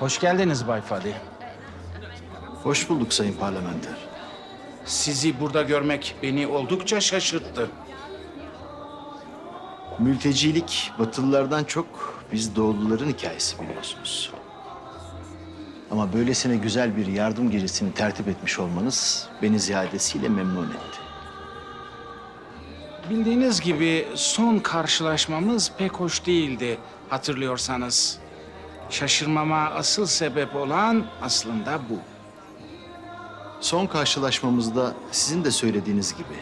Hoş geldiniz Bay Fadi. Hoş bulduk Sayın Parlamenter. Sizi burada görmek beni oldukça şaşırttı. Mültecilik Batılılardan çok biz Doğuluların hikayesi biliyorsunuz. Ama böylesine güzel bir yardım gerisini tertip etmiş olmanız beni ziyadesiyle memnun etti. Bildiğiniz gibi son karşılaşmamız pek hoş değildi hatırlıyorsanız. Şaşırmama asıl sebep olan aslında bu. Son karşılaşmamızda sizin de söylediğiniz gibi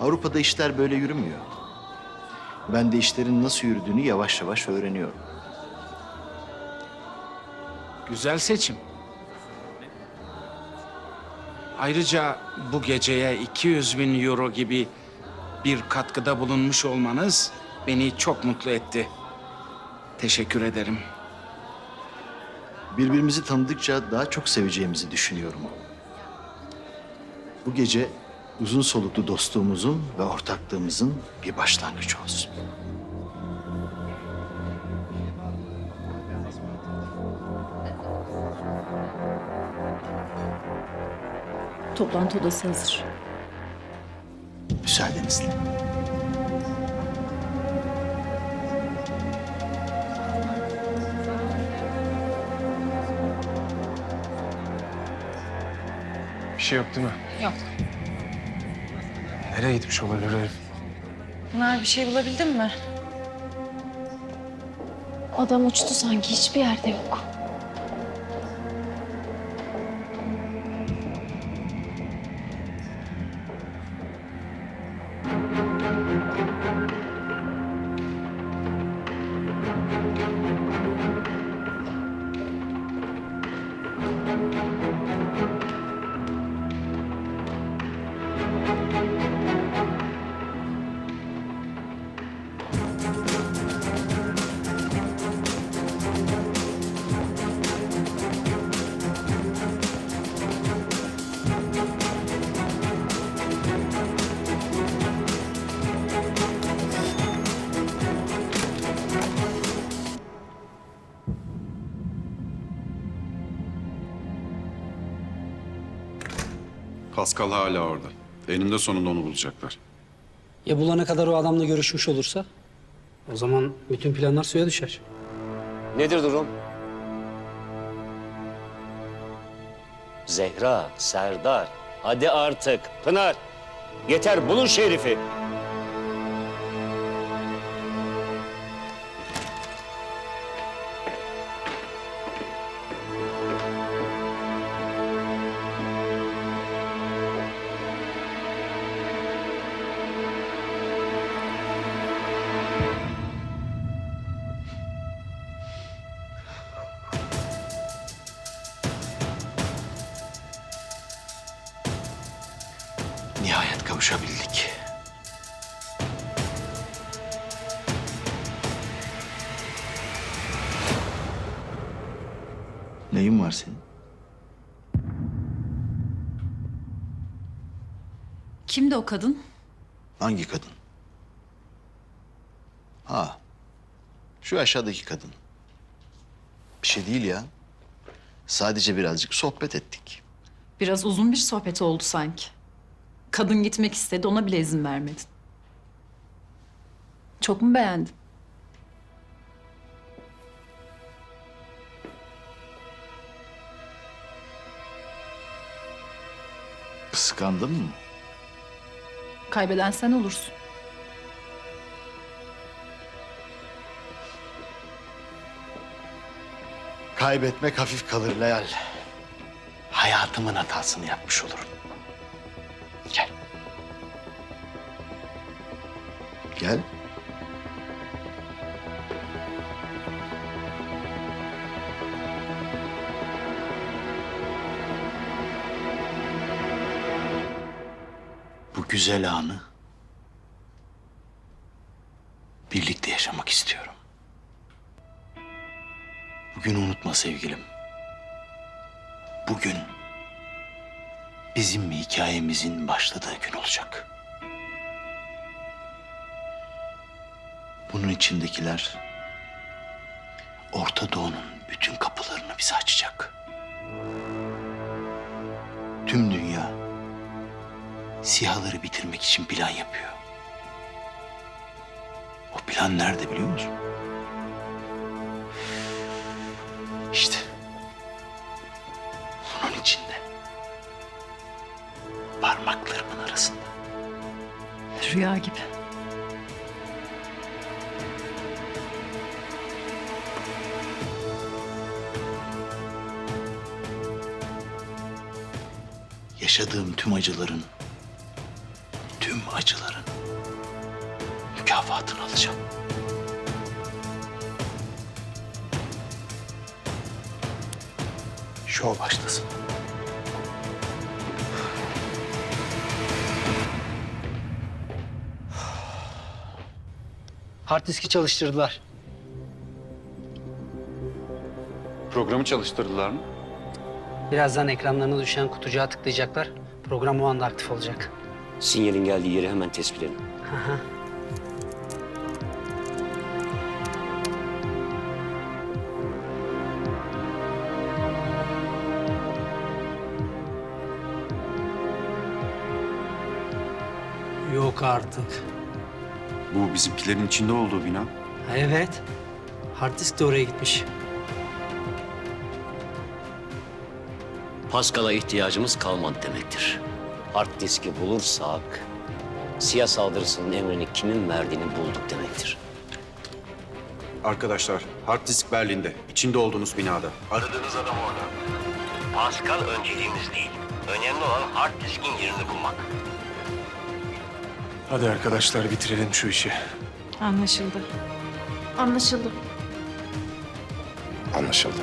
Avrupa'da işler böyle yürümüyor. Ben de işlerin nasıl yürüdüğünü yavaş yavaş öğreniyorum. Güzel seçim. Ayrıca bu geceye 200 bin euro gibi bir katkıda bulunmuş olmanız beni çok mutlu etti. Teşekkür ederim. Birbirimizi tanıdıkça daha çok seveceğimizi düşünüyorum. Bu gece uzun soluklu dostluğumuzun ve ortaklığımızın bir başlangıcı olsun. Toplantı odası hazır. Müsaadenizle. Şey yok değil mi? Yok. Nereye gitmiş olabilir herif? Pınar bir şey bulabildin mi? Adam uçtu sanki hiçbir yerde yok. Pascal hala orada. Eninde sonunda onu bulacaklar. Ya bulana kadar o adamla görüşmüş olursa? O zaman bütün planlar suya düşer. Nedir durum? Zehra, Serdar, hadi artık. Pınar, yeter bulun şerifi. Kavuşabildik. Neyin var senin? Kimdi o kadın? Hangi kadın? Ha. Şu aşağıdaki kadın. Bir şey değil ya. Sadece birazcık sohbet ettik. Biraz uzun bir sohbet oldu sanki. Kadın gitmek istedi ona bile izin vermedin. Çok mu beğendin? Kıskandın mı? Kaybeden sen olursun. Kaybetmek hafif kalır Leyal. Hayatımın hatasını yapmış olurum. Gel. Gel. Bu güzel anı birlikte yaşamak istiyorum. Bugün unutma sevgilim. Bugün bizim hikayemizin başladığı gün olacak. Bunun içindekiler Orta Doğu'nun bütün kapılarını bize açacak. Tüm dünya siyahları bitirmek için plan yapıyor. O plan nerede biliyor musun? Rüya gibi. Yaşadığım tüm acıların, tüm acıların mükafatını alacağım. Şov başlasın. Hard diski çalıştırdılar. Programı çalıştırdılar mı? Birazdan ekranlarına düşen kutucuğa tıklayacaklar. Program o anda aktif olacak. Sinyalin geldiği yeri hemen tespit edin. Yok artık. Bu bizimkilerin içinde olduğu bina. Ha, Evet. Hard disk de oraya gitmiş. Pascal'a ihtiyacımız kalmadı demektir. Hard diski bulursak siyah saldırısının emrini kimin verdiğini bulduk demektir. Arkadaşlar, hard disk Berlin'de. İçinde olduğunuz binada. Aradığınız adam orada. Pascal önceliğimiz değil. Önemli olan hard diskin yerini bulmak. Hadi arkadaşlar bitirelim şu işi. Anlaşıldı. Anlaşıldı. Anlaşıldı.